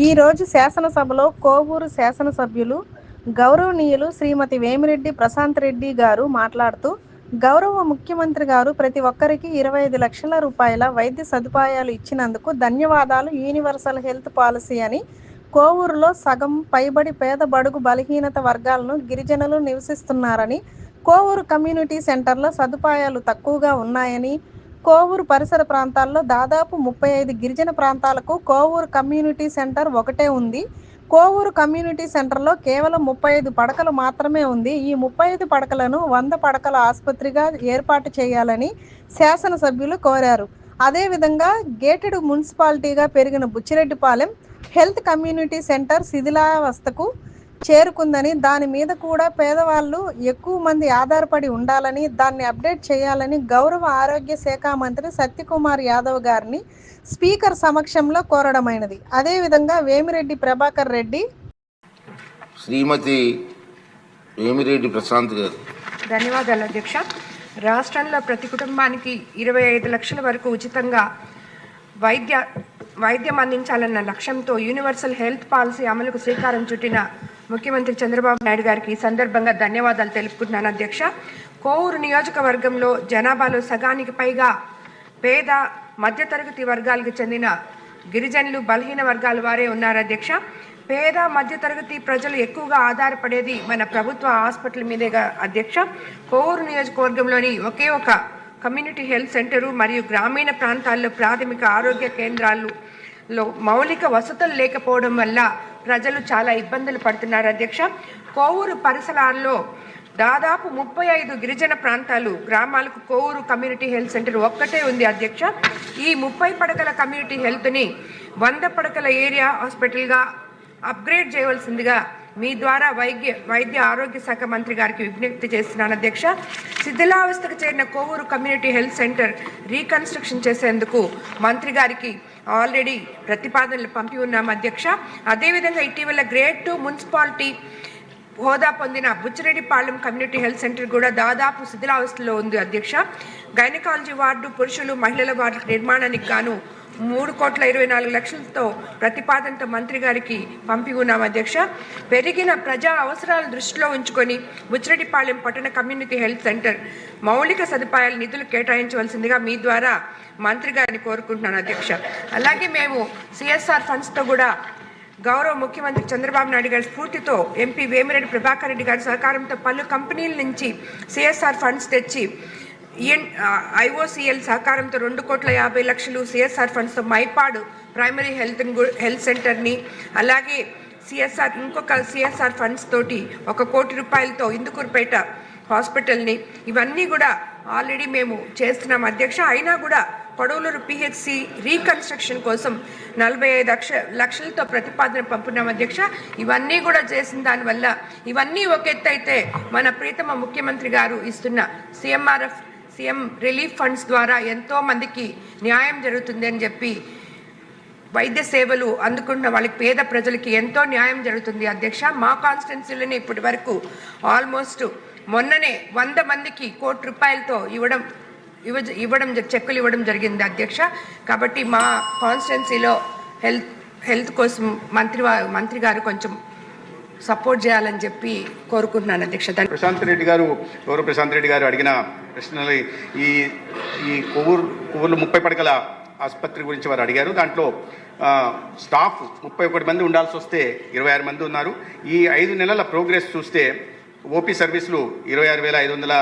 ఈరోజు శాసనసభలో కోవూరు శాసనసభ్యులు గౌరవనీయులు శ్రీమతి వేమిరెడ్డి ప్రశాంత్ రెడ్డి గారు మాట్లాడుతూ గౌరవ ముఖ్యమంత్రి గారు ప్రతి ఒక్కరికి ఇరవై ఐదు లక్షల రూపాయల వైద్య సదుపాయాలు ఇచ్చినందుకు ధన్యవాదాలు. యూనివర్సల్ హెల్త్ పాలసీ అని కోవూరులో సగం పైబడి పేద బడుగు బలహీనత వర్గాలను గిరిజనులు నివసిస్తున్నారని కోవూరు కమ్యూనిటీ సెంటర్లో సదుపాయాలు తక్కువగా ఉన్నాయని కోవూరు పరిసర ప్రాంతాల్లో దాదాపు ముప్పై ఐదు గిరిజన ప్రాంతాలకు కోవూరు కమ్యూనిటీ సెంటర్ ఒకటే ఉంది. కోవూరు కమ్యూనిటీ సెంటర్లో కేవలం ముప్పై ఐదు పడకలు మాత్రమే ఉంది. ఈ ముప్పై ఐదు పడకలను వంద పడకల ఆసుపత్రిగా ఏర్పాటు చేయాలని శాసనసభ్యులు కోరారు. అదేవిధంగా గేటెడ్ మున్సిపాలిటీగా పెరిగిన బుచ్చిరెడ్డిపాలెం హెల్త్ కమ్యూనిటీ సెంటర్ శిథిలావస్థకు చేరుకుందని దాని మీద కూడా పేదవాళ్ళు ఎక్కువ మంది ఆధారపడి ఉండాలని దాన్ని అప్డేట్ చేయాలని గౌరవ ఆరోగ్య శాఖ మంత్రి సత్యకుమార్ యాదవ్ గారిని స్పీకర్ సమక్షంలో కోరడమైనది. అదేవిధంగా వేమిరెడ్డి ప్రభాకర్ రెడ్డి శ్రీమతి వేమిరెడ్డి ప్రశాంత్ గారు. ధన్యవాదాలు అధ్యక్ష. రాష్ట్రంలో ప్రతి కుటుంబానికి ఇరవై ఐదు లక్షల వరకు ఉచితంగా వైద్య వైద్యం అందించాలన్న లక్ష్యంతో యూనివర్సల్ హెల్త్ పాలసీ అమలుకు శ్రీకారం చుట్టిన ముఖ్యమంత్రి చంద్రబాబు నాయుడు గారికి ఈ సందర్భంగా ధన్యవాదాలు తెలుపుకుంటున్నాను అధ్యక్ష. కోవూరు నియోజకవర్గంలో జనాభాలో సగానికి పైగా పేద మధ్యతరగతి వర్గాలకు చెందిన గిరిజనులు బలహీన వర్గాల వారే ఉన్నారు అధ్యక్ష. పేద మధ్యతరగతి ప్రజలు ఎక్కువగా ఆధారపడేది మన ప్రభుత్వ హాస్పిటల్ మీదేగా అధ్యక్ష. కోవూరు నియోజకవర్గంలోని ఒకే ఒక కమ్యూనిటీ హెల్త్ సెంటరు మరియు గ్రామీణ ప్రాంతాల్లో ప్రాథమిక ఆరోగ్య కేంద్రాలు లో మౌలిక వసతులు లేకపోవడం వల్ల ప్రజలు చాలా ఇబ్బందులు పడుతున్నారు అధ్యక్ష. కోవూరు పరిసరాల్లో దాదాపు ముప్పై ఐదు గిరిజన ప్రాంతాలు గ్రామాలకు కోవూరు కమ్యూనిటీ హెల్త్ సెంటర్ ఒక్కటే ఉంది అధ్యక్ష. ఈ ముప్పై పడకల కమ్యూనిటీ హెల్త్ని వంద పడకల ఏరియా హాస్పిటల్గా అప్గ్రేడ్ చేయవలసిందిగా మీ ద్వారా వైద్య వైద్య ఆరోగ్య శాఖ మంత్రి గారికి విజ్ఞప్తి చేస్తున్నాను అధ్యక్ష. శిథిలావస్థకు చేరిన Kovur community health centre reconstruction చేసేందుకు మంత్రి గారికి ఆల్రెడీ ప్రతిపాదనలు పంపి ఉన్నాం అధ్యక్ష. అదేవిధంగా ఇటీవల గ్రేడ్ టూ మున్సిపాలిటీ హోదా పొందిన బుచ్చిరెడ్డిపాలెం కమ్యూనిటీ హెల్త్ సెంటర్ కూడా దాదాపు శిథిలావస్థలో ఉంది అధ్యక్ష. గైనకాలజీ వార్డు పురుషులు మహిళల వార్డు నిర్మాణానికి గాను మూడు కోట్ల ఇరవై నాలుగు లక్షలతో ప్రతిపాదనతో మంత్రి గారికి పంపి ఉన్నాం అధ్యక్ష. పెరిగిన ప్రజా అవసరాల దృష్టిలో ఉంచుకొని బుచ్చిరెడ్డిపాలెం పట్టణ కమ్యూనిటీ హెల్త్ సెంటర్ మౌలిక సదుపాయాల నిధులు కేటాయించవలసిందిగా మీ ద్వారా మంత్రి గారిని కోరుకుంటున్నాను అధ్యక్ష. అలాగే మేము సిఎస్ఆర్ ఫండ్స్తో కూడా గౌరవ ముఖ్యమంత్రి చంద్రబాబు నాయుడు గారి స్ఫూర్తితో ఎంపీ వేమిరెడ్డి ప్రభాకర్ రెడ్డి గారి సహకారంతో పలు కంపెనీల నుంచి సిఎస్ఆర్ ఫండ్స్ తెచ్చి ఈఎన్ ఐఓసిఎల్ సహకారంతో రెండు కోట్ల యాభై లక్షలు సిఎస్ఆర్ ఫండ్స్తో మైపాడు ప్రైమరీ హెల్త్ హెల్త్ సెంటర్ని అలాగే సిఎస్ఆర్ ఇంకొక సిఎస్ఆర్ ఫండ్స్ తోటి ఒక కోటి రూపాయలతో ఇందుకూరుపేట హాస్పిటల్ని. ఇవన్నీ కూడా ఆల్రెడీ మేము చేస్తున్నాం అధ్యక్ష. అయినా కూడా పొడవులూరు పిహెచ్సి రీకన్స్ట్రక్షన్ కోసం నలభై ఐదు లక్ష లక్షలతో ప్రతిపాదన పంపినాం అధ్యక్ష. ఇవన్నీ కూడా చేసిన దానివల్ల ఇవన్నీ ఒక ఎత్తు అయితే మన ప్రీతమ ముఖ్యమంత్రి గారు ఇస్తున్న సిఎంఆర్ఎఫ్ సీఎం రిలీఫ్ ఫండ్స్ ద్వారా ఎంతో మందికి న్యాయం జరుగుతుంది అని చెప్పి వైద్య సేవలు అందుకున్న వాళ్ళకి పేద ప్రజలకి ఎంతో న్యాయం జరుగుతుంది. అధ్యక్ష మా కాన్స్టిట్యున్సీలోనే ఇప్పటి వరకు ఆల్మోస్ట్ మొన్ననే వంద మందికి కోటి రూపాయలతో ఇవ్వడం ఇవ్వ ఇవ్వడం జ- చెక్కులు ఇవ్వడం జరిగింది అధ్యక్ష. కాబట్టి మా కాన్స్టిట్యున్సీలో హెల్త్ హెల్త్ కోసం మంత్రి మంత్రి గారు కొంచెం సపోర్ట్ చేయాలని చెప్పి కోరుకుంటున్నాను అధ్యక్ష. ప్రశాంత్ రెడ్డి గారు గౌరవ ప్రశాంత్ రెడ్డి గారు అడిగిన ప్రశ్నలు ఈ ఈ కొవ్వూరు కొవ్వూరులో ముప్పై పడకల ఆసుపత్రి గురించి వారు అడిగారు. దాంట్లో స్టాఫ్ ముప్పై ఒకటి మంది ఉండాల్సి వస్తే ఇరవై ఆరు మంది ఉన్నారు. ఈ ఐదు నెలల ప్రోగ్రెస్ చూస్తే ఓపీ సర్వీసులు ఇరవై ఆరు వేల ఐదు వందల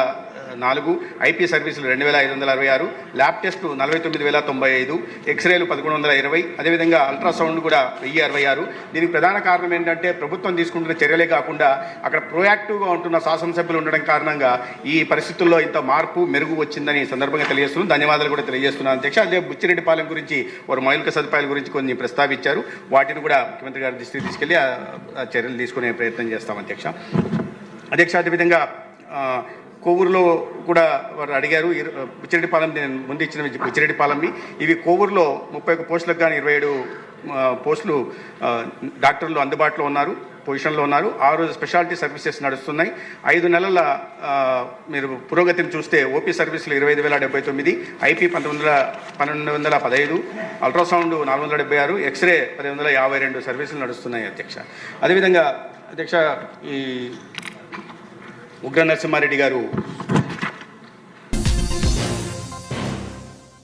నాలుగు ఐపీ సర్వీసులు రెండు వేల ఐదు వందల అరవై ఆరు ల్యాబ్ టెస్టు నలభై తొమ్మిది వేల తొంభై ఐదు ఎక్స్రేలు పదకొండు వందల ఇరవై అదేవిధంగా అల్ట్రాసౌండ్ కూడా వెయ్యి అరవై ఆరు. దీనికి ప్రధాన కారణం ఏంటంటే ప్రభుత్వం తీసుకుంటున్న చర్యలే కాకుండా అక్కడ ప్రొయాక్టివ్గా ఉంటున్న శాసనసభ్యులు ఉండడం కారణంగా ఈ పరిస్థితుల్లో ఇంత మార్పు మెరుగు వచ్చిందని సందర్భంగా తెలియజేస్తున్నాను ధన్యవాదాలు కూడా తెలియజేస్తున్నాను. అధ్యక్ష అదే బుచ్చిరెడ్డిపాలెం గురించి వారు మౌలిక సదుపాయాల గురించి కొన్ని ప్రస్తావించారు. వాటిని కూడా ముఖ్యమంత్రి గారి దృష్టికి తీసుకెళ్ళి చర్యలు తీసుకునే ప్రయత్నం చేస్తాం అధ్యక్ష. అధ్యక్ష అదేవిధంగా కోవూరులో కూడా వారు అడిగారు బుచ్చిరెడ్డిపాలెం నేను ముందు ఇచ్చిన బుచ్చిరెడ్డిపాలెంవి ఇవి కోవూరులో ముప్పై ఒక్క పోస్టులకు కానీ ఇరవై ఏడు పోస్టులు డాక్టర్లు అందుబాటులో ఉన్నారు పొజిషన్లో ఉన్నారు. ఆరు స్పెషాలిటీ సర్వీసెస్ నడుస్తున్నాయి. ఐదు నెలల మీరు పురోగతిని చూస్తే ఓపీ సర్వీసులు ఇరవై ఐదు వేల డెబ్బై తొమ్మిది ఐపీ పంతొమ్మిది వందల పన్నెండు వందల పదహైదు అల్ట్రాసౌండ్ నాలుగు వందల డెబ్బై ఆరు ఎక్స్రే పది వందల యాభై రెండు సర్వీసులు నడుస్తున్నాయి అధ్యక్ష. అదేవిధంగా అధ్యక్ష ఈ ఉగ్ర నరసింహారెడ్డి గారు